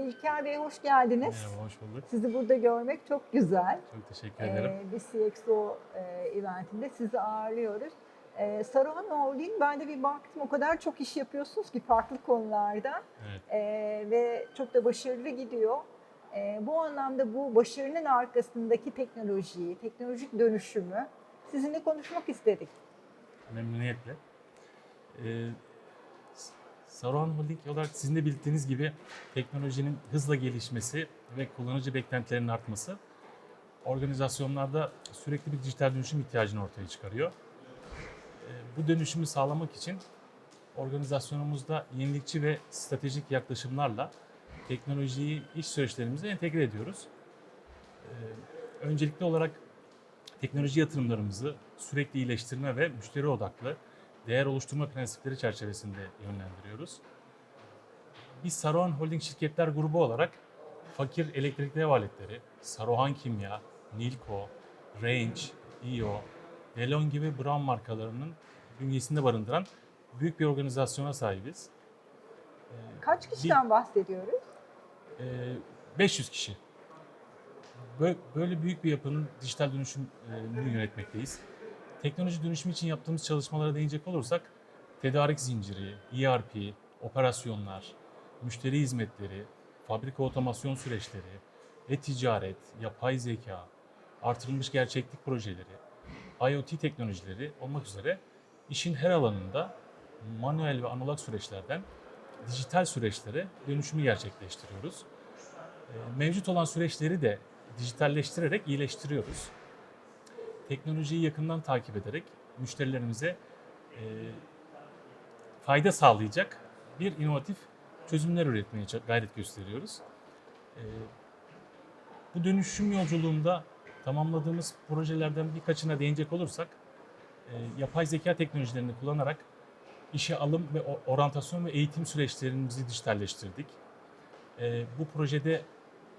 Sevgili İlker Bey hoş geldiniz. Merhaba, hoş bulduk. Sizi burada görmek çok güzel. Çok teşekkür ederim. Ee, bir CXO e, eventinde sizi ağırlıyoruz. Ee, Saruhan Holding, ben de bir baktım o kadar çok iş yapıyorsunuz ki farklı konularda Evet. Ee, ve çok da başarılı gidiyor. Ee, bu anlamda bu başarının arkasındaki teknolojiyi, teknolojik dönüşümü sizinle konuşmak istedik. Memnuniyetle. Ee, Saruhan Holding olarak sizin de bildiğiniz gibi teknolojinin hızla gelişmesi ve kullanıcı beklentilerinin artması organizasyonlarda sürekli bir dijital dönüşüm ihtiyacını ortaya çıkarıyor. Ee, bu dönüşümü sağlamak için organizasyonumuzda yenilikçi ve stratejik yaklaşımlarla teknolojiyi iş süreçlerimize entegre ediyoruz. Ee, öncelikli olarak teknoloji yatırımlarımızı sürekli iyileştirme ve müşteri odaklı değer oluşturma prensipleri çerçevesinde yönlendiriyoruz. Biz Saruhan Holding Şirketler Grubu olarak fakir elektrikli ev aletleri, Saruhan Kimya, Nilco, Range, IO, Delon gibi brand markalarının bünyesinde barındıran büyük bir organizasyona sahibiz. Kaç kişiden bahsediyoruz? Ee, 500 kişi. Bö- Böyle büyük bir yapının dijital dönüşümünü yönetmekteyiz. Teknoloji dönüşümü için yaptığımız çalışmalara değinecek olursak, tedarik zinciri, ERP, operasyonlar, müşteri hizmetleri, fabrika otomasyon süreçleri, e-ticaret, yapay zeka, artırılmış gerçeklik projeleri, IoT teknolojileri olmak üzere işin her alanında manuel ve analog süreçlerden dijital süreçlere dönüşümü gerçekleştiriyoruz. Ee, Mevcut olan süreçleri de dijitalleştirerek iyileştiriyoruz. Teknolojiyi yakından takip ederek müşterilerimize e, fayda sağlayacak bir inovatif çözümler üretmeye gayret gösteriyoruz. Ee, Bu dönüşüm yolculuğunda tamamladığımız projelerden birkaçına değinecek olursak, e, yapay zeka teknolojilerini kullanarak işe alım ve o- oryantasyon ve eğitim süreçlerimizi dijitalleştirdik. Ee, bu projede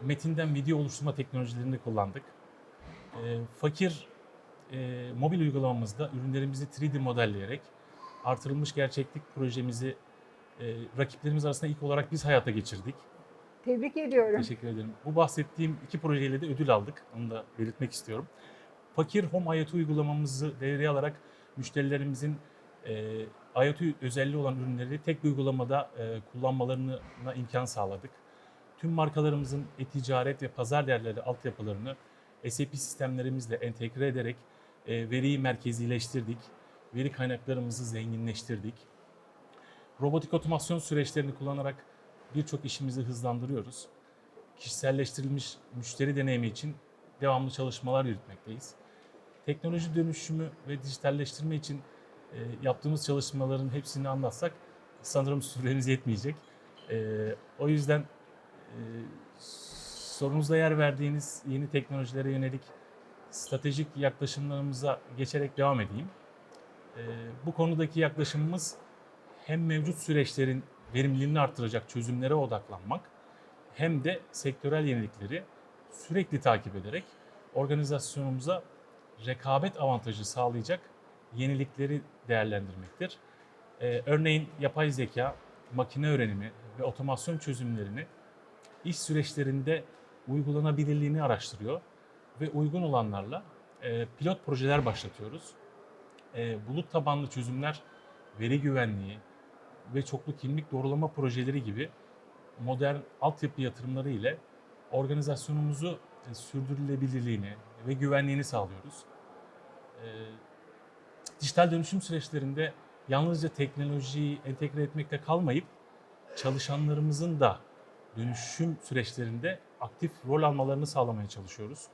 metinden video oluşturma teknolojilerini kullandık. Ee, fakir e, mobil uygulamamızda ürünlerimizi 3D modelleyerek artırılmış gerçeklik projemizi e, rakiplerimiz arasında ilk olarak biz hayata geçirdik. Tebrik ediyorum. Teşekkür ederim. Bu bahsettiğim iki projeyle de ödül aldık. Onu da belirtmek istiyorum. Fakir Home IoT uygulamamızı devreye alarak müşterilerimizin e, IoT özelliği olan ürünleri tek bir uygulamada e, kullanmalarına imkan sağladık. Tüm markalarımızın e-ticaret ve pazar değerleri altyapılarını SAP sistemlerimizle entegre ederek veriyi merkezileştirdik. Veri kaynaklarımızı zenginleştirdik. Robotik otomasyon süreçlerini kullanarak birçok işimizi hızlandırıyoruz. Kişiselleştirilmiş müşteri deneyimi için devamlı çalışmalar yürütmekteyiz. Teknoloji dönüşümü ve dijitalleştirme için e, yaptığımız çalışmaların hepsini anlatsak sanırım süremiz yetmeyecek. E, o yüzden e, sorunuzda yer verdiğiniz yeni teknolojilere yönelik stratejik yaklaşımlarımıza geçerek devam edeyim. E, bu konudaki yaklaşımımız hem mevcut süreçlerin verimliliğini arttıracak çözümlere odaklanmak hem de sektörel yenilikleri sürekli takip ederek organizasyonumuza rekabet avantajı sağlayacak yenilikleri değerlendirmektir. Ee, örneğin yapay zeka, makine öğrenimi ve otomasyon çözümlerini iş süreçlerinde uygulanabilirliğini araştırıyor ve uygun olanlarla e, pilot projeler başlatıyoruz. E, bulut tabanlı çözümler, veri güvenliği ve çoklu kimlik doğrulama projeleri gibi modern altyapı yatırımları ile organizasyonumuzu e, sürdürülebilirliğini ve güvenliğini sağlıyoruz. Dijital dönüşüm süreçlerinde yalnızca teknolojiyi entegre etmekle kalmayıp çalışanlarımızın da dönüşüm süreçlerinde aktif rol almalarını sağlamaya çalışıyoruz.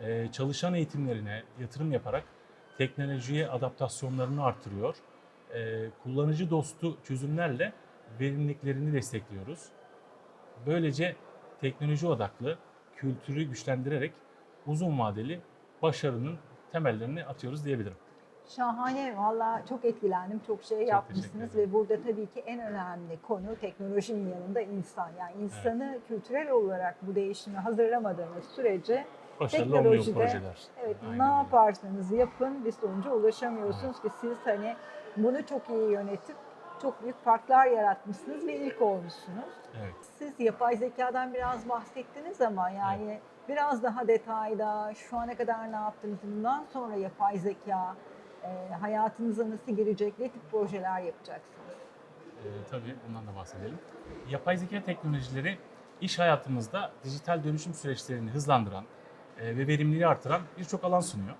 E, çalışan eğitimlerine yatırım yaparak teknolojiye adaptasyonlarını artırıyor. E, kullanıcı dostu çözümlerle verimliliklerini destekliyoruz. Böylece teknoloji odaklı kültürü güçlendirerek uzun vadeli başarının temellerini atıyoruz diyebilirim. Şahane. Valla çok etkilendim. Çok şey teşekkür yapmışsınız ve burada tabii ki en önemli konu teknolojinin yanında insan. Yani insanı kültürel olarak bu değişime hazırlamadığınız sürece Başarılı Teknolojide, projeler. evet Aynen ne yaparsanız yapın bir sonuca ulaşamıyorsunuz ki siz hani bunu çok iyi yönetip çok büyük farklar yaratmışsınız ve ilk olmuşsunuz. Evet. Siz yapay zekadan biraz bahsettiniz ama yani biraz daha detayda şu ana kadar ne yaptınız, bundan sonra yapay zeka e, hayatınıza nasıl girecek, ne tip projeler yapacaksınız? Ee, tabii bundan da bahsedelim. Yapay zeka teknolojileri iş hayatımızda dijital dönüşüm süreçlerini hızlandıran e, ve verimliliği artıran birçok alan sunuyor.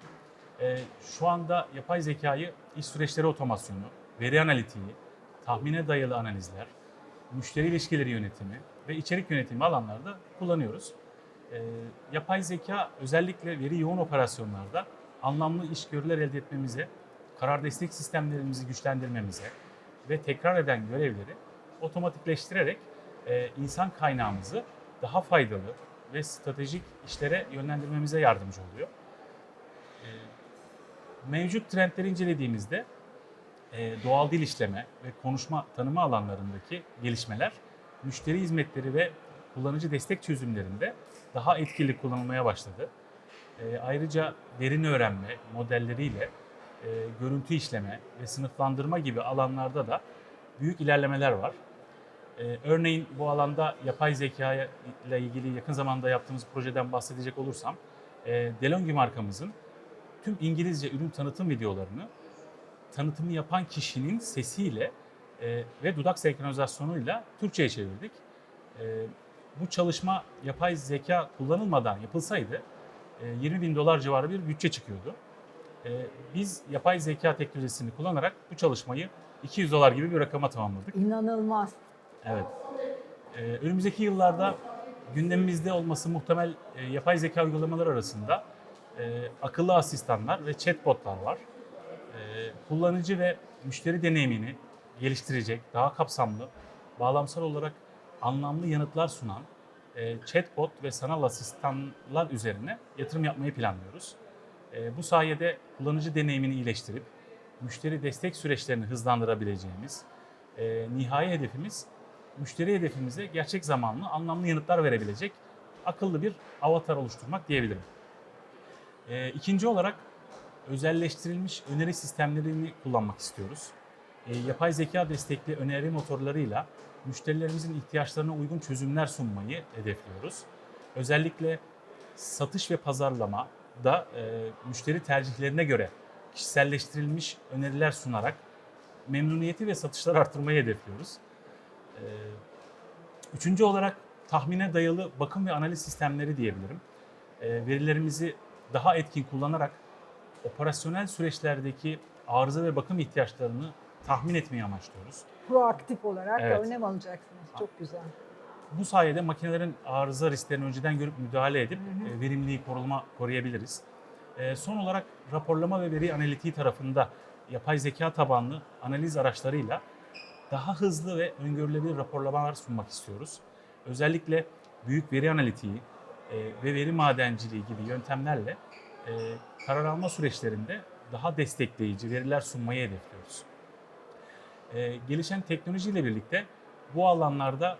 E, şu anda yapay zekayı iş süreçleri otomasyonu, veri analitiği, tahmine dayalı analizler, müşteri ilişkileri yönetimi ve içerik yönetimi alanlarda kullanıyoruz. E, yapay zeka özellikle veri yoğun operasyonlarda anlamlı iş görüler elde etmemize, karar destek sistemlerimizi güçlendirmemize, ve tekrar eden görevleri otomatikleştirerek e, insan kaynağımızı daha faydalı ve stratejik işlere yönlendirmemize yardımcı oluyor. E, mevcut trendleri incelediğimizde e, doğal dil işleme ve konuşma tanıma alanlarındaki gelişmeler müşteri hizmetleri ve kullanıcı destek çözümlerinde daha etkili kullanılmaya başladı. E, ayrıca derin öğrenme modelleriyle e, görüntü işleme ve sınıflandırma gibi alanlarda da büyük ilerlemeler var. E, örneğin bu alanda yapay zeka ile ilgili yakın zamanda yaptığımız projeden bahsedecek olursam, e, DeLonghi markamızın tüm İngilizce ürün tanıtım videolarını tanıtımı yapan kişinin sesiyle e, ve dudak senkronizasyonuyla Türkçe'ye çevirdik. E, bu çalışma yapay zeka kullanılmadan yapılsaydı e, 20 bin dolar civarı bir bütçe çıkıyordu. E, biz yapay zeka teknolojisini kullanarak bu çalışmayı 200 dolar gibi bir rakama tamamladık. İnanılmaz. Evet. Ee, önümüzdeki yıllarda gündemimizde olması muhtemel e, yapay zeka uygulamaları arasında e, akıllı asistanlar ve chatbotlar var. E, kullanıcı ve müşteri deneyimini geliştirecek, daha kapsamlı, bağlamsal olarak anlamlı yanıtlar sunan e, chatbot ve sanal asistanlar üzerine yatırım yapmayı planlıyoruz. E, bu sayede kullanıcı deneyimini iyileştirip müşteri destek süreçlerini hızlandırabileceğimiz e, nihai hedefimiz müşteri hedefimize gerçek zamanlı anlamlı yanıtlar verebilecek akıllı bir avatar oluşturmak diyebilirim. E, ikinci olarak özelleştirilmiş öneri sistemlerini kullanmak istiyoruz. E, yapay zeka destekli öneri motorlarıyla müşterilerimizin ihtiyaçlarına uygun çözümler sunmayı hedefliyoruz. Özellikle satış ve pazarlama da e, müşteri tercihlerine göre kişiselleştirilmiş öneriler sunarak memnuniyeti ve satışları arttırmayı hedefliyoruz. Ee, Üçüncü olarak tahmine dayalı bakım ve analiz sistemleri diyebilirim. Ee, Verilerimizi daha etkin kullanarak operasyonel süreçlerdeki arıza ve bakım ihtiyaçlarını tahmin etmeyi amaçlıyoruz. Proaktif olarak Evet. da önem alacaksınız. Çok güzel. Bu sayede makinelerin arıza risklerini önceden görüp müdahale edip Hı hı. e, verimliliği koruma koruyabiliriz. E, Son olarak raporlama ve veri analitiği tarafında yapay zeka tabanlı analiz araçlarıyla daha hızlı ve öngörülebilir raporlamalar sunmak istiyoruz. Özellikle büyük veri analitiği e, ve veri madenciliği gibi yöntemlerle e, karar alma süreçlerinde daha destekleyici veriler sunmayı hedefliyoruz. E, gelişen teknolojiyle birlikte bu alanlarda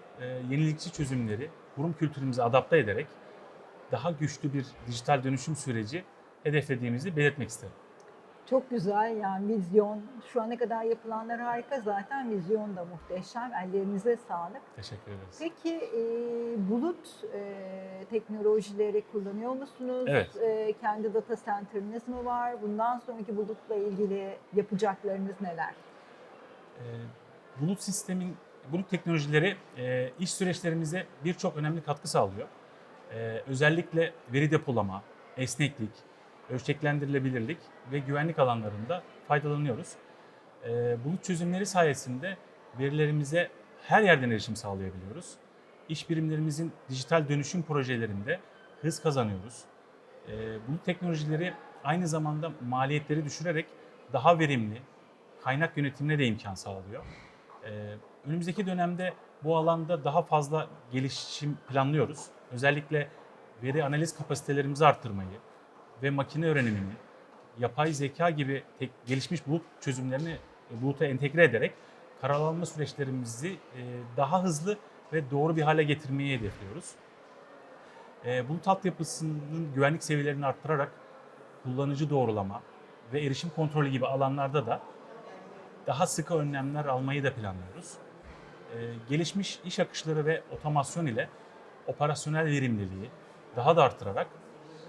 yenilikçi çözümleri kurum kültürümüze adapte ederek daha güçlü bir dijital dönüşüm süreci hedeflediğimizi belirtmek isterim. Çok güzel yani vizyon. Şu ana kadar yapılanlar harika zaten. Vizyon da muhteşem. Ellerinize sağlık. Teşekkür ederiz. Peki e, bulut e, teknolojileri kullanıyor musunuz? Evet. E, kendi data center'ınız mı var? Bundan sonraki bulutla ilgili yapacaklarınız neler? E, bulut sistemin, bulut teknolojileri e, iş süreçlerimize birçok önemli katkı sağlıyor. E, özellikle veri depolama, esneklik, ölçeklendirilebilirlik ve güvenlik alanlarında faydalanıyoruz. E, bulut çözümleri sayesinde verilerimize her yerden erişim sağlayabiliyoruz. İş birimlerimizin dijital dönüşüm projelerinde hız kazanıyoruz. E, bulut teknolojileri aynı zamanda maliyetleri düşürerek daha verimli, kaynak yönetimine de imkan sağlıyor. Ee, önümüzdeki dönemde bu alanda daha fazla gelişim planlıyoruz. Özellikle veri analiz kapasitelerimizi arttırmayı ve makine öğrenimini, yapay zeka gibi tek, gelişmiş bulut çözümlerini e, buluta entegre ederek karar alma süreçlerimizi e, daha hızlı ve doğru bir hale getirmeyi hedefliyoruz. E, bulut altyapısının güvenlik seviyelerini arttırarak kullanıcı doğrulama ve erişim kontrolü gibi alanlarda da daha sıkı önlemler almayı da planlıyoruz. Gelişmiş iş akışları ve otomasyon ile operasyonel verimliliği daha da arttırarak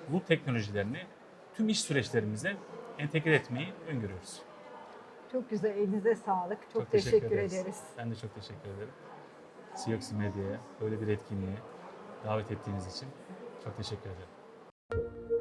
bu teknolojilerini tüm iş süreçlerimize entegre etmeyi öngörüyoruz. Çok güzel, elinize sağlık. Çok, teşekkür, ederiz. Ben de çok teşekkür ederim. Siyoxi Medya'ya böyle bir etkinliğe davet ettiğiniz için çok teşekkür ederim.